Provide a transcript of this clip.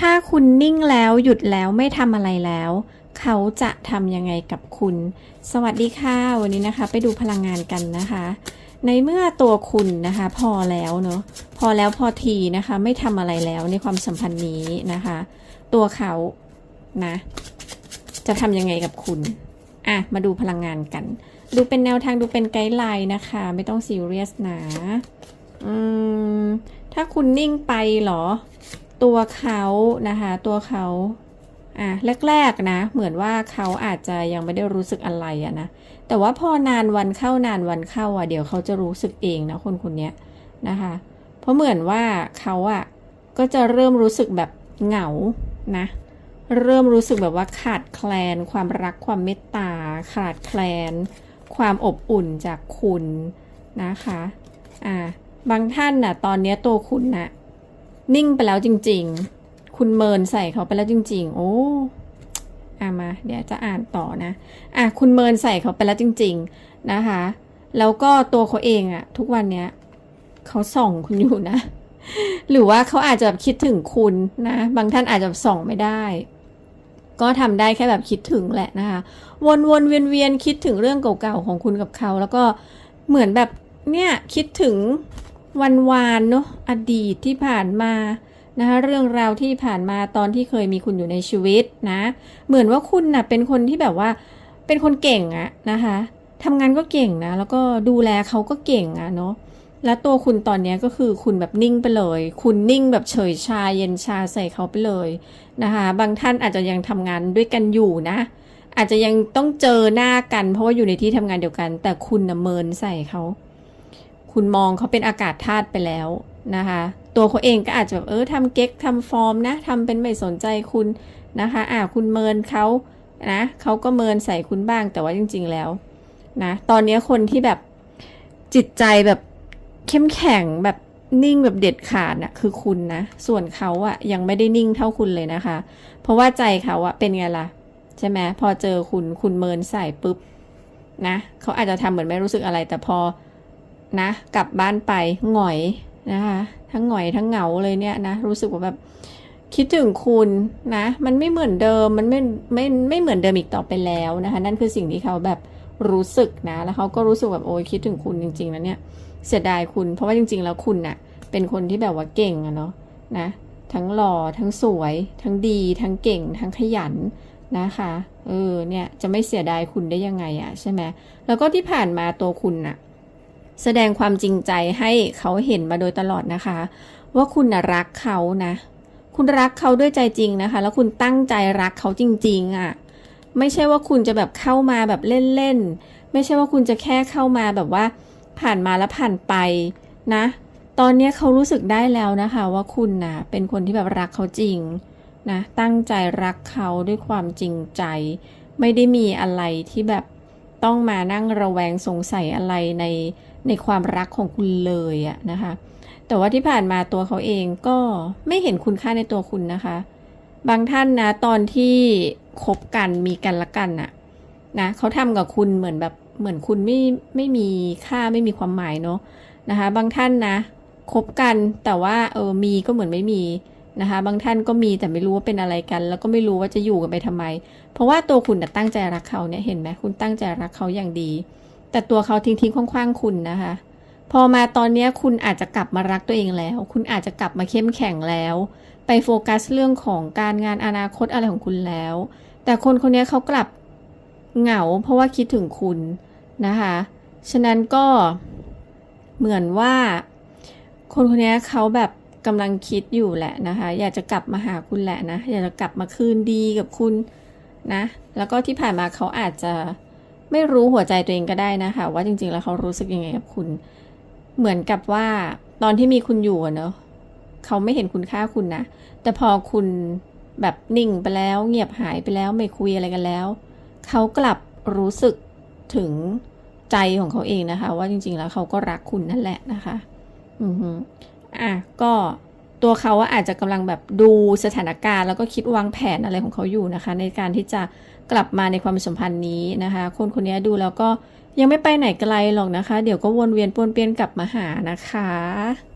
ถ้าคุณนิ่งแล้วหยุดแล้วไม่ทำอะไรแล้ว เขาจะทำยังไงกับคุณ สวัสดีค่ะ วันนี้นะคะ ไปดูพลังงานกันนะคะ ในเมื่อตัวคุณนะคะ พอแล้วเนอะพอแล้วพอทีนะคะ ไม่ทำอะไรแล้วในความสัมพันธ์นี้นะคะ ตัวเขานะ จะทำยังไงกับคุณอะมาดูพลังงานกัน ดูเป็นแนวทางดูเป็นไกด์ไลน์นะคะ ไม่ต้องซีเรียสนะอืมถ้าคุณนิ่งไปเหรอ ตัวเขานะคะตัวเขาอะแรกๆนะ เหมือนว่าเขาอาจจะยังไม่ได้รู้สึกอะไรอะนะแต่ว่าพอนานวันเข้านานวันเข้าอะเดี๋ยวเขาจะรู้สึกเองนะคนคนเนี้ยนะคะ เพราะเหมือนว่าเขาอะก็จะเริ่มรู้สึกแบบเหงานะเริ่มรู้สึกแบบว่าขาดแคลน ความรักความเมตตา ขาดแคลน ความอบอุ่นจากคุณนะคะอ่าบางท่านน่ะตอนเนี้ยตัวคุณน่ะ นิ่งไปแล้วจริง ๆ คุณเมินใส่เขาไปแล้วจริง ๆ โอ้อะมา เดี๋ยวจะอ่านต่อนะ อะ คุณเมินใส่เขาไปแล้วจริง ๆ นะคะ แล้วก็ตัวเขาเองอะทุกวันเนี้ยเขาส่องคุณอยู่นะ หรือว่าเขาอาจจะแบบคิดถึงคุณนะ บางท่านอาจจะส่องไม่ได้ ก็ทำได้แค่แบบคิดถึงแหละนะคะ วนวนเวียนเวียนๆคิดถึงเรื่องเก่าๆของคุณกับเขา แล้วก็เหมือนแบบเนี่ยคิดถึง วันวานเนาะอดีตที่ผ่านมานะคะเรื่องราวที่ผ่านมาตอนที่เคยมีคุณอยู่ในชีวิตนะ เหมือนว่าคุณน่ะเป็นคนที่แบบว่าเป็นคนเก่งอะนะคะทำงานก็เก่งนะ แล้วก็ดูแลเขาก็เก่งอะเนาะแล้วตัวคุณตอนนี้ก็คือคุณแบบนิ่งไปเลย คุณนิ่งแบบเฉยชาเย็นชาใส่เขาไปเลยนะคะบางท่านอาจจะยังทำงานด้วยกันอยู่นะ อาจจะยังต้องเจอหน้ากันเพราะว่าอยู่ในที่ทำงานเดียวกัน แต่คุณน่ะเมินใส่เขา คุณมองเขาเป็นอากาศธาตุไปแล้วนะคะ ตัวเขาเองก็อาจจะแบบเออทำเก๊กทำฟอร์มนะทำเป็นไม่สนใจคุณนะคะอ่าคุณเมินเขานะเขาก็เมินใส่คุณบ้างแต่ว่าจริง ๆแล้วนะตอนนี้คนที่แบบจิตใจแบบเข้มแข็งแบบนิ่งแบบเด็ดขาดน่ะคือคุณนะ ส่วนเขาอะยังไม่ได้นิ่งเท่าคุณเลยนะคะ เพราะว่าใจเขาอะเป็นไงล่ะ ใช่ไหมพอเจอคุณคุณเมินใส่ปุ๊บนะเขาอาจจะทำเหมือนไม่รู้สึกอะไร แต่พอ นะ กลับบ้านไปหงอยนะคะ ทั้งหงอยทั้งเหงาเลยเนี่ยนะ รู้สึกว่าแบบคิดถึงคุณนะ มันไม่เหมือนเดิม มันไม่ไม่ไม่เหมือนเดิมอีกต่อไปแล้วนะคะ นั่นคือสิ่งที่เขาแบบรู้สึกนะ แล้วเขาก็รู้สึกแบบโอ้ยคิดถึงคุณจริงๆแล้วเนี่ย เสียดายคุณ เพราะว่าจริง ๆ แล้วคุณน่ะ เป็นคนที่แบบว่าเก่งอะเนาะนะ ทั้งหล่อ ทั้งสวย ทั้งดี ทั้งเก่ง ทั้งขยันนะคะ เออ เนี่ย จะไม่เสียดายคุณได้ยังไงอะใช่ไหมแล้วก็ที่ผ่านมาตัวคุณน่ะ แสดงความจริงใจให้เขาเห็นมาโดยตลอดนะคะ ว่าคุณนะรักเขานะ คุณรักเขาด้วยใจจริงนะคะ แล้วคุณตั้งใจรักเขาจริง ๆอะ่ะไม่ใช่ว่าคุณจะแบบเข้ามาแบบเล่นๆไม่ใช่ว่าคุณจะแค่เข้ามาแบบว่า ผ่านมาแล้วผ่านไปนะ ตอนนี้เขารู้สึกได้แล้วนะคะ ว่าคุณนะเป็นคนที่แบบรักเขาจริงนะตั้งใจรักเขาด้วยความจริงใจ ไม่ได้มีอะไรที่แบบต้องมานั่งระแวงสงสัยอะไรใน ในความรักของคุณเลยอะนะคะ แต่ว่าที่ผ่านมาตัวเขาเองก็ไม่เห็นคุณค่าในตัวคุณนะคะ บางท่านนะตอนที่คบกันมีกันละกันน่ะนะเขาทำกับคุณเหมือนแบบเหมือนคุณไม่ไม่มีค่าไม่มีความหมายเนาะนะคะ บางท่านนะคบกันแต่ว่าเออมีก็เหมือนไม่มีนะคะ บางท่านก็มีแต่ไม่รู้ว่าเป็นอะไรกัน แล้วก็ไม่รู้ว่าจะอยู่กันไปทำไม เพราะว่าตัวคุณนะตั้งใจรักเขาเนี่ยเห็นไหมคุณตั้งใจรักเขาอย่างดี แต่ตัวเขาทิ้งทิ้งคว้างๆคุณนะคะ พอมาตอนนี้คุณอาจจะกลับมารักตัวเองแล้ว คุณอาจจะกลับมาเข้มแข็งแล้ว ไปโฟกัสเรื่องของการงานอนาคตอะไรของคุณแล้ว แต่คนคนนี้เขากลับเหงาเพราะว่าคิดถึงคุณนะคะ ฉะนั้นก็เหมือนว่าคนคนนี้เขาแบบกำลังคิดอยู่แหละนะคะ อยากจะกลับมาหาคุณแหละนะ อยากจะกลับมาคืนดีกับคุณนะ แล้วก็ที่ผ่านมาเขาอาจจะ ไม่รู้หัวใจตัวเองก็ได้นะคะ ว่าจริง ๆ แล้วเขารู้สึกยังไงกับคุณ เหมือนกับว่าตอนที่มีคุณอยู่เนอะเขาไม่เห็นคุณค่าคุณนะแต่พอคุณแบบนิ่งไปแล้ว เงียบหายไปแล้วไม่คุยอะไรกันแล้ว เขากลับรู้สึกถึงใจของเขาเองนะคะ ว่าจริง ๆ แล้วเขาก็รักคุณนั่นแหละนะคะ อือฮึอะก็ตัวเขาอะอาจจะกำลังแบบดูสถานการณ์ แล้วก็คิดวางแผนอะไรของเขาอยู่นะคะ ในการที่จะ กลับมาในความสัมพันธ์นี้นะคะ คนคนนี้ดูแล้วก็ยังไม่ไปไหนไกลหรอกนะคะ เดี๋ยวก็วนเวียนปนเปียนกลับมาหานะคะ